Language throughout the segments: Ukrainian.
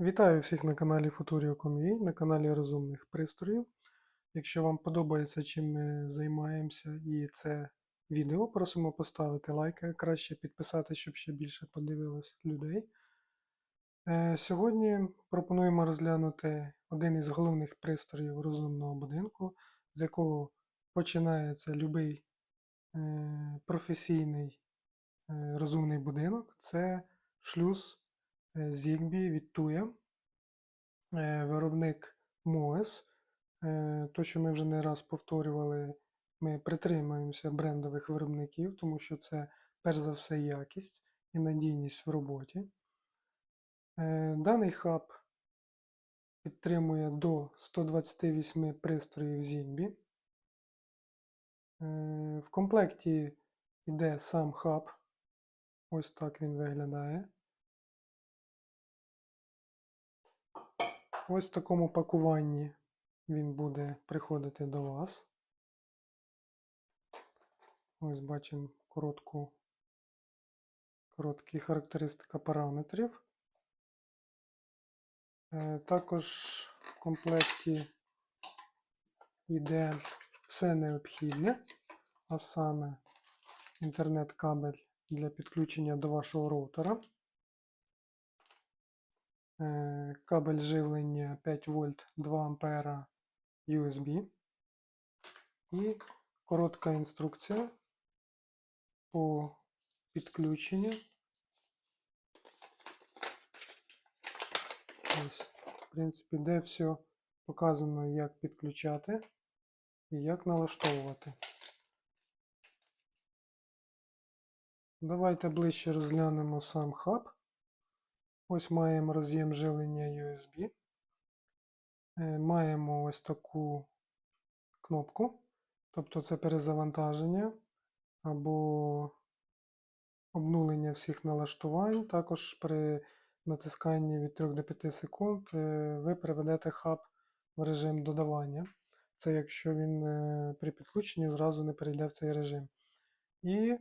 Вітаю всіх на каналі Futurio.com.ua, на каналі розумних пристроїв. Якщо вам подобається, чим ми займаємося і це відео, просимо поставити лайк, краще підписати, щоб ще більше подивилось людей. Е, Сьогодні пропонуємо розглянути один із головних пристроїв розумного будинку, з якого починається будь-який професійний е, розумний будинок. Це шлюз е, Zigbee від Tuya. Виробник MOES. Е, То, що ми вже не раз повторювали, ми притримуємося брендових виробників, тому що це перш за все якість і надійність в роботі. Е, Даний хаб підтримує до 128 пристроїв Zigbee. Е, В комплекті йде сам хаб. Ось так він виглядає. Ось в такому пакуванні він буде приходити до вас. Ось бачимо коротку, короткі характеристика параметрів. Е, Також в комплекті йде все необхідне, а саме інтернет-кабель для підключення до вашого роутера. Е, Кабель живлення 5 вольт 2 ампера USB. І коротка інструкція по підключенню. Ось, в принципі, де все показано, як підключати і як налаштовувати. Давайте ближче розглянемо сам хаб. Ось маємо роз'єм живлення USB. Е, Маємо ось таку кнопку, тобто це перезавантаження або обнулення всіх налаштувань. Також при натисканні від 3 до 5 секунд е, ви переведете хаб в режим додавання. Це якщо він е, при підключенні зразу не перейде в цей режим. І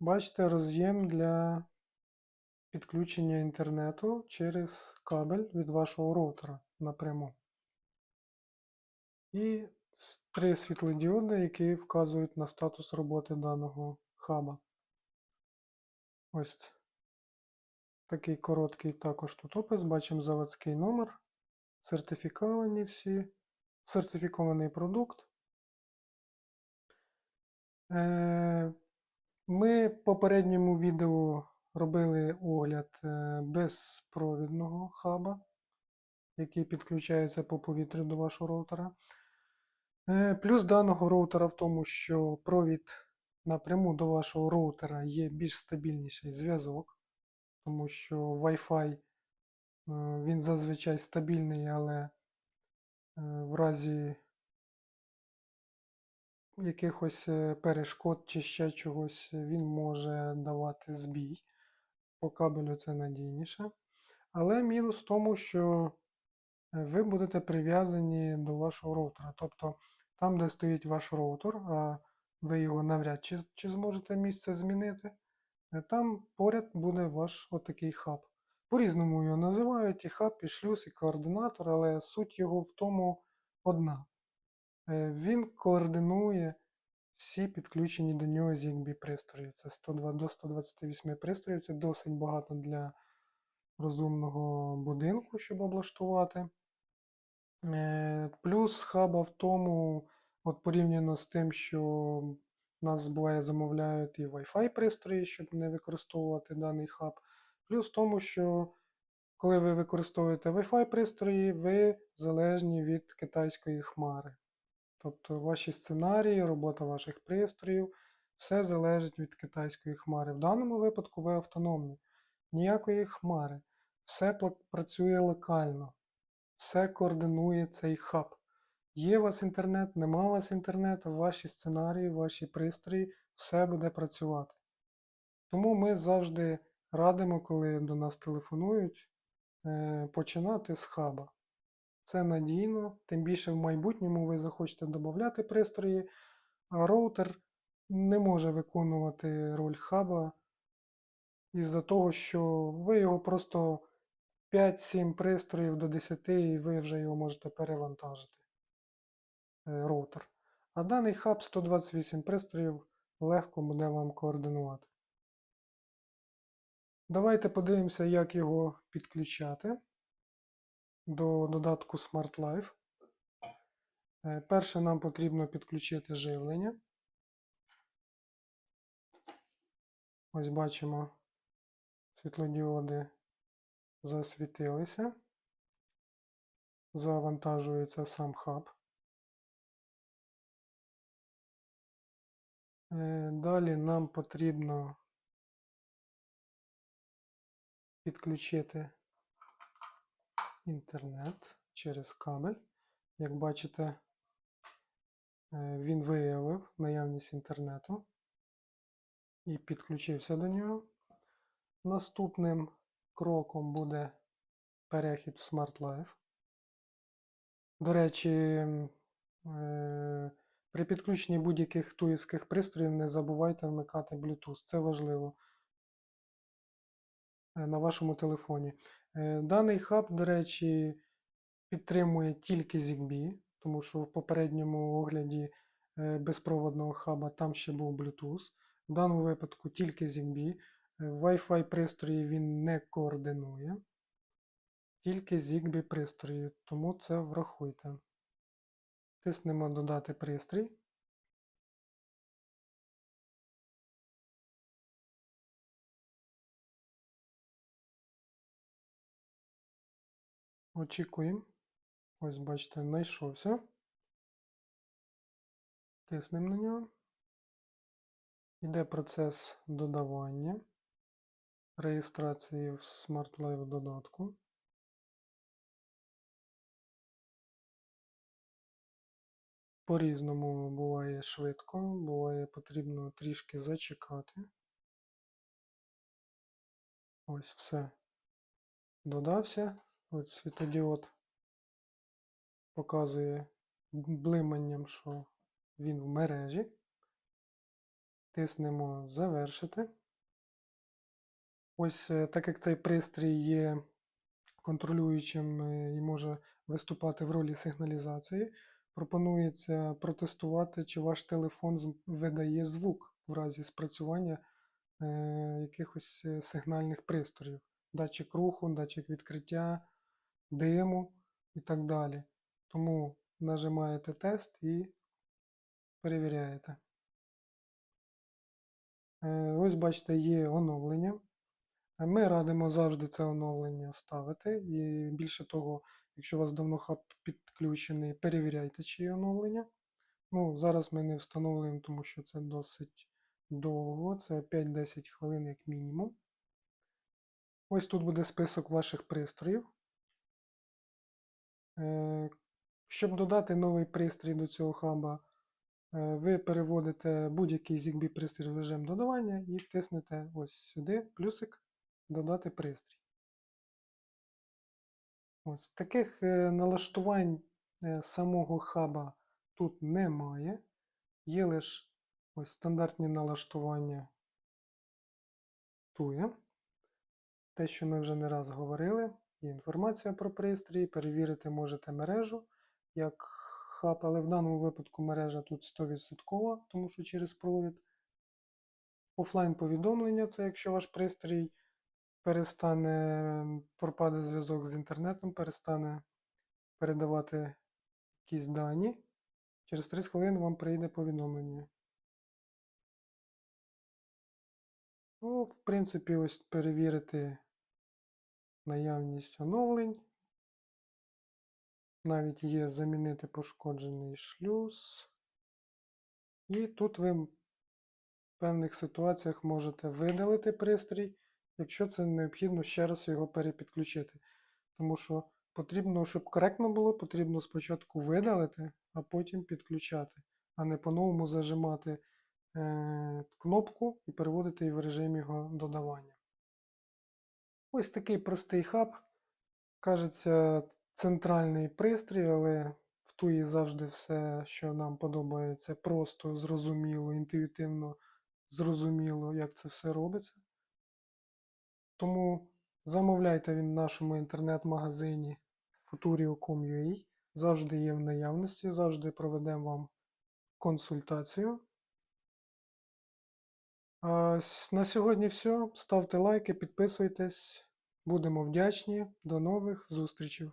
бачите роз'єм для підключення інтернету через кабель від вашого роутера напряму. І три світлодіоди, які вказують на статус роботи даного хаба. Ось такий короткий також тут опис. Бачимо заводський номер, сертифіковані всі, сертифікований продукт. Е, Ми в попередньому відео робили огляд е, безпровідного хаба, який підключається по повітрю до вашого роутера. Е, Плюс даного роутера в тому, що провід напряму до вашого роутера є більш стабільніший зв'язок, тому що Wi-Fi е, він зазвичай стабільний, але в разі якихось перешкод чи ще чогось він може давати збій. По кабелю це надійніше. Але мінус в тому, що е, ви будете прив'язані до вашого роутера. Тобто там, де стоїть ваш роутер, а ви його навряд чи, чи зможете місце змінити, е, там поряд буде ваш отакий хаб. По-різному його називають і хаб, і шлюз, і координатор, але суть його в тому одна. Е, Він координує всі підключені до нього Zigbee пристрої. Це 102 до 128 пристроїв. Це досить багато для розумного будинку, щоб облаштувати. Е, Плюс хаба в тому, от порівняно з тим, що нас буває замовляють і Wi-Fi пристрої, щоб не використовувати даний хаб. Плюс в тому, що коли ви використовуєте Wi-Fi пристрої, ви залежні від китайської хмари. Тобто ваші сценарії, робота ваших пристроїв, все залежить від китайської хмари. В даному випадку ви автономні. Ніякої хмари. Все працює локально. Все координує цей хаб. Є у вас інтернет, нема у вас інтернету, ваші сценарії, ваші пристрої, все буде працювати. Тому ми завжди радимо, коли до нас телефонують, е, починати з хаба. Це надійно, тим більше в майбутньому ви захочете додати пристрої, а роутер не може виконувати роль хаба із-за того, що ви його просто 5-7 пристроїв до 10 і ви вже його можете перевантажити. е, Роутер. А даний хаб 128 пристроїв легко буде вам координувати. Давайте подивимося, як його підключати до додатку Smart Life. Е, Перше нам потрібно підключити живлення. Ось бачимо, світлодіоди засвітилися. Завантажується сам хаб. Е, Далі нам потрібно підключити інтернет через кабель. Як бачите, е, він виявив наявність інтернету і підключився до нього. Наступним кроком буде перехід в Smart. До речі, е, при підключенні будь-яких туївських пристроїв не забувайте вмикати Bluetooth. Це важливо е, на вашому телефоні. Е, Даний хаб, до речі, підтримує тільки ZigBee, тому що в попередньому огляді е, безпроводного хаба там ще був Bluetooth. В даному випадку тільки ZigBee. Е, Wi-Fi пристрої він не координує. Тільки ZigBee пристрої, тому це врахуйте. Тиснемо додати пристрій. Очікуємо. Ось бачите, знайшовся. Тиснемо на нього. Іде процес додавання, реєстрації в Smart Life додатку. По-різному буває швидко, буває потрібно трішки зачекати. Ось все. Додався. Ось світодіод показує блиманням, що він в мережі. Тиснемо завершити. Ось е, так як цей пристрій є контролюючим е, і може виступати в ролі сигналізації, пропонується протестувати, чи ваш телефон видає звук в разі спрацювання е, якихось сигнальних пристроїв. Датчик руху, датчик відкриття, диму і так далі. Тому нажимаєте тест і перевіряєте. Е, Ось бачите, є оновлення. Е, Ми радимо завжди це оновлення ставити. І більше того, якщо у вас давно хаб підключений, перевіряйте, чи є оновлення. Ну, зараз ми не встановлюємо, тому що це досить довго, це 5-10 хвилин як мінімум. Ось тут буде список ваших пристроїв. Е, Щоб додати новий пристрій до цього хаба, е, ви переводите будь-який ZigBee пристрій в режим додавання і тиснете ось сюди плюсик додати пристрій. Ось таких е, налаштувань самого хаба тут немає. Є лише ось стандартні налаштування тує. Те, що ми вже не раз говорили, інформація про пристрій, перевірити можете мережу як хаб, але в даному випадку мережа тут 100%, тому що через провід. Офлайн повідомлення це якщо ваш пристрій перестане пропаде зв'язок з інтернетом, перестане передавати якісь дані. Через 30 хвилин вам прийде повідомлення. Ну, в принципі, ось перевірити наявність оновлень. Навіть є замінити пошкоджений шлюз. І тут ви в певних ситуаціях можете видалити пристрій, якщо це необхідно ще раз його перепідключити. Тому що потрібно, щоб коректно було, потрібно спочатку видалити, а потім підключати, а не по-новому зажимати е, кнопку і переводити її в режим його додавання. Ось такий простий хаб. Кажеться, центральний пристрій, але в туї завжди все, що нам подобається, просто зрозуміло, інтуїтивно зрозуміло, як це все робиться. Тому Замовляйте він в нашому інтернет-магазині futurio.com.ua. Завжди є в наявності, завжди проведемо вам консультацію. На сьогодні все. Ставте лайки, підписуйтесь. Будемо вдячні. До нових зустрічей.